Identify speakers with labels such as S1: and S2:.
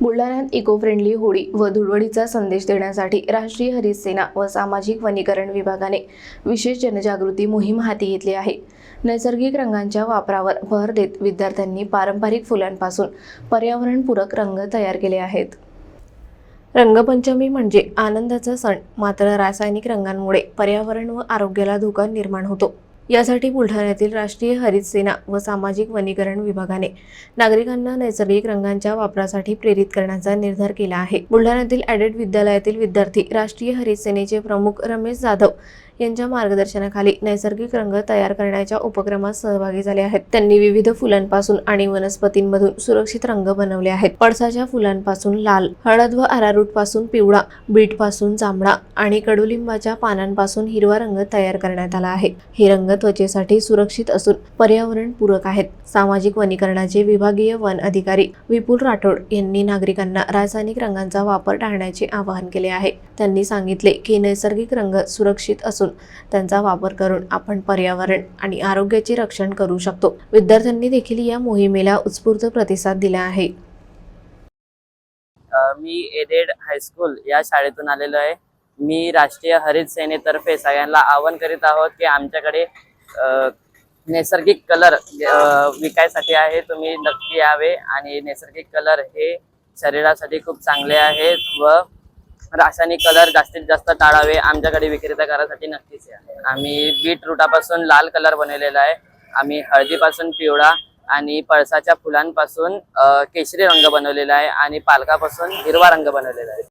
S1: बुलढाण्यात eco friendly Holi व धुळवडीचा संदेश देण्यासाठी राष्ट्रीय हरित सेना व सामाजिक वनीकरण विभागाने विशेष जनजागृती मोहीम हाती घेतली आहे. नैसर्गिक रंगांच्या वापरावर भर देत विद्यार्थ्यांनी पारंपरिक फुलांपासून पर्यावरणपूरक रंग तयार केले आहेत. रंगपंचमी म्हणजे आनंदाचा सण. मात्र रासायनिक रंगांमुळे पर्यावरण व आरोग्याला धोका निर्माण होतो. यासाठी बुलढाण्यातील राष्ट्रीय हरित सेना व सामाजिक वनीकरण विभागाने नागरिकांना नैसर्गिक रंगांच्या वापरासाठी प्रेरित करण्याचा निर्धार केला आहे. बुलढाण्यातील ॲडेड विद्यालयातील विद्यार्थी राष्ट्रीय हरित सेनेचे प्रमुख रमेश जाधव यांच्या मार्गदर्शनाखाली नैसर्गिक रंग तयार करण्याच्या उपक्रमात सहभागी झाले आहेत. त्यांनी विविध फुलांपासून आणि वनस्पतींमधून सुरक्षित रंग बनवले आहेत. पळसाच्या फुलांपासून लाल हळद व अरारूटपासून पिवळा बीटपासून जांभळा आणि कडुलिंबाच्या पानांपासून हिरवा रंग तयार करण्यात आला आहे. हे रंग त्वचेसाठी सुरक्षित असून पर्यावरण पूरक आहेत. सामाजिक वनीकरणाचे विभागीय वन अधिकारी विपुल राठोड यांनी नागरिकांना रासायनिक रंगांचा वापर टाळण्याचे आवाहन केले आहे. त्यांनी सांगितले की नैसर्गिक रंग सुरक्षित असून त्यांचा वापर करून आपण पर्यावरण आणि आरोग्याचे रक्षण करू शकतो. विद्यार्थ्यांनी देखील या मोहिमेला उत्स्फूर्त प्रतिसाद दिला आहे.
S2: मी एडेड हायस्कूल या शाळेतून आलेलो आहे. मी राष्ट्रीय हरित सेनेतर्फे सगळ्यांना आवाहन करीत आहोत की आमच्याकडे नैसर्गिक कलर विकायसाठी आहे. तुम्ही नक्की यावे आणि नैसर्गिक कलर हे शरीरासाठी खूप चांगले आहेत व रासायनिक कलर जास्तीत जास्त टाळावे आमच्याकडे विक्रेता करायसाठी नक्कीच या. आम्ही बीटरूटापासून लाल कलर बनवलेला आहे. आम्ही हळदीपासून पिवळा आणि पळसाच्या फुलांपासून केशरी रंग बनवलेला आहे आणि पालकापासून हिरवा रंग बनवलेला आहे.